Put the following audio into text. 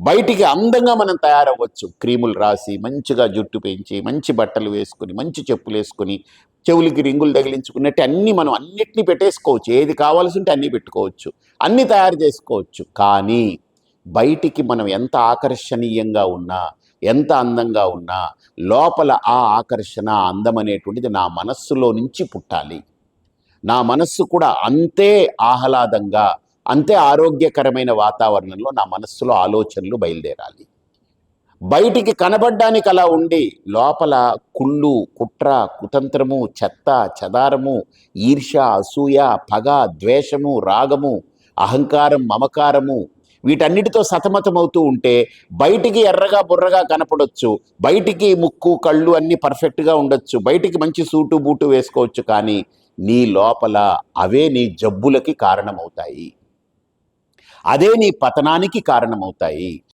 బయటికి అందంగా మనం తయారవ్వచ్చు. క్రీములు రాసి మంచిగా జుట్టు పెంచి మంచి బట్టలు వేసుకుని మంచి చెప్పులు వేసుకుని చెవులకి రింగులు తగిలించుకున్నట్టు అన్నీ మనం అన్నిటినీ పెట్టేసుకోవచ్చు. ఏది కావాల్సి ఉంటే అన్నీ పెట్టుకోవచ్చు. అన్నీ తయారు చేసుకోవచ్చు. కానీ బయటికి మనం ఎంత ఆకర్షణీయంగా ఉన్నా ఎంత అందంగా ఉన్నా లోపల ఆ ఆకర్షణ అందం అనేటువంటిది నా మనస్సులో నుంచి పుట్టాలి. నా మనస్సు కూడా అంతే ఆహ్లాదంగా అంతే ఆరోగ్యకరమైన వాతావరణంలో నా మనస్సులో ఆలోచనలు బయలుదేరాలి. బయటికి కనబడ్డానికి అలా ఉండి లోపల కుళ్ళు కుట్ర కుతంత్రము చెత్త చదారము ఈర్ష అసూయ పగ ద్వేషము రాగము అహంకారం మమకారము వీటన్నిటితో సతమతమవుతూ ఉంటే బయటికి ఎర్రగా బుర్రగా కనపడొచ్చు. బయటికి ముక్కు కళ్ళు అన్నీ పర్ఫెక్ట్గా ఉండొచ్చు. బయటికి మంచి సూటు బూటు వేసుకోవచ్చు కానీ నీ లోపల అవే నీ జబ్బులకి కారణమవుతాయి. అదే నీ పతనానికి కారణమవుతాయి.